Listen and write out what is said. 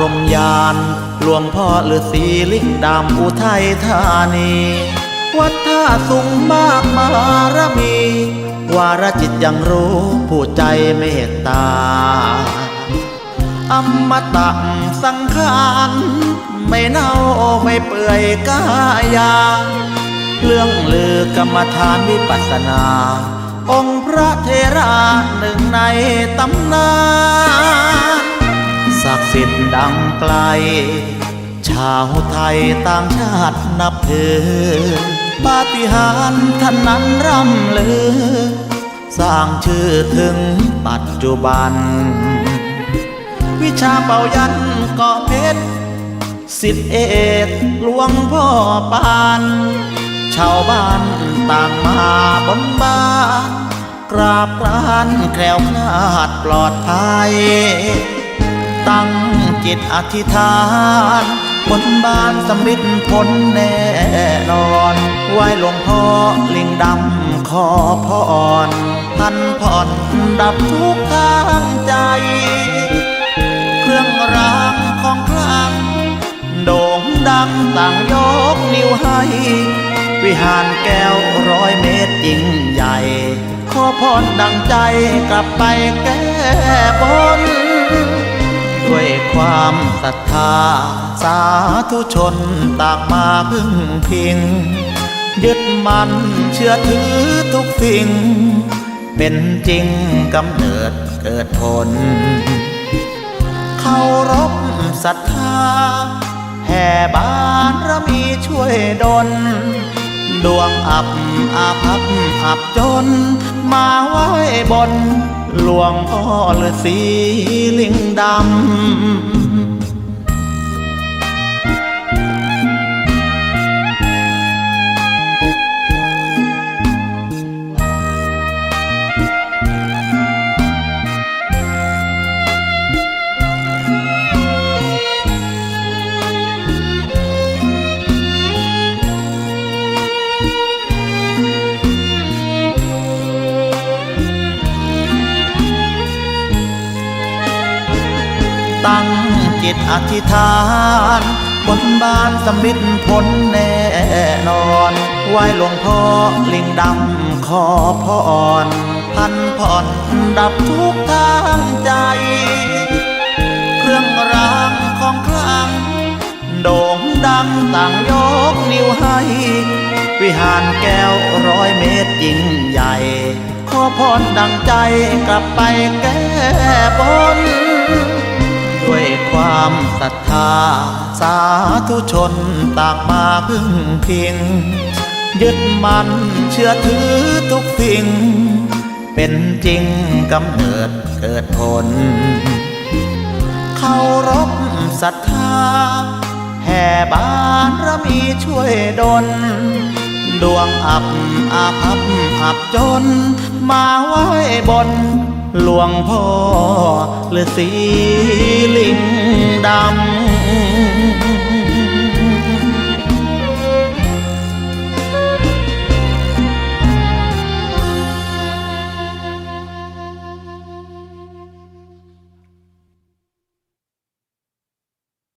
พรหมยานหลวงพ่อฤาษีลิงดำอุทัยธานี วัดท่าสูงมากมารมี วารจิตยังรู้ผู้ใจเมตตา อมตะสังขารไม่เน่าไม่เปื่อยกายาเรื่องลือกรรมฐานวิปัสสนา องค์พระเทราหนึ่งในตำนาน กดิ์สิทธิ์ดังไกล ชาวไทยต่างชาตินับถือปาฏิหาริย์ท่านนั้นร่ำลือ สร้างชื่อถึงปัจจุบัน วิชาเป่ายันกาะเพชรสิทธิเอกหลวงพ่อปาน ชาวบ้านต่างมาบนบ้านกราบกรานแคล้วคลาดปลอดภัย ตั้งจิตอธิษฐานบนบานสำริดผลแน่นอนไหวหลวงพ่อลิงดำขอพรพันผ่อนดับทุกข์ทางใจ เครื่องรางของคลังโด่งดังต่างยกนิ้วให้ วิหารแก้วร้อยเมตรยิ่งใหญ่ ขอพรดังใจกลับไปแก้บน ความศรัทธา สาธุชนต่างมาพึ่งพิง ยึดมันเชื่อถือทุกสิ่ง เป็นจริงกำเนิดเกิดผลเคารพศรัทธา แห่บารมีช่วยดลดวงอับอาภัพอับจน มาไว้บนหลวงพ่อฤาษีลิงดำ ตั้งจิตอธิษฐานบนบานสำริดผลแน่นอนไหวหลวงพ่อลิงดำขอพรพันผ่อนดับทุกทางใจ เครื่องรางของคลัง โด่งดังต่างยกนิ้วให้ วิหารแก้วร้อยเมตรยิ่งใหญ่ ขอพรดังใจกลับไปแก้บน สาธุชนต่างมาพึ่งพิง ยึดมันเชื่อถือทุกสิ่ง เป็นจริงกำเนิดเกิดผล เคารพศรัทธา แห่บารมีช่วยดล ดวงอับอาภัพอับจน มาไหว้บนหลวงพ่อฤาษีลิงดำ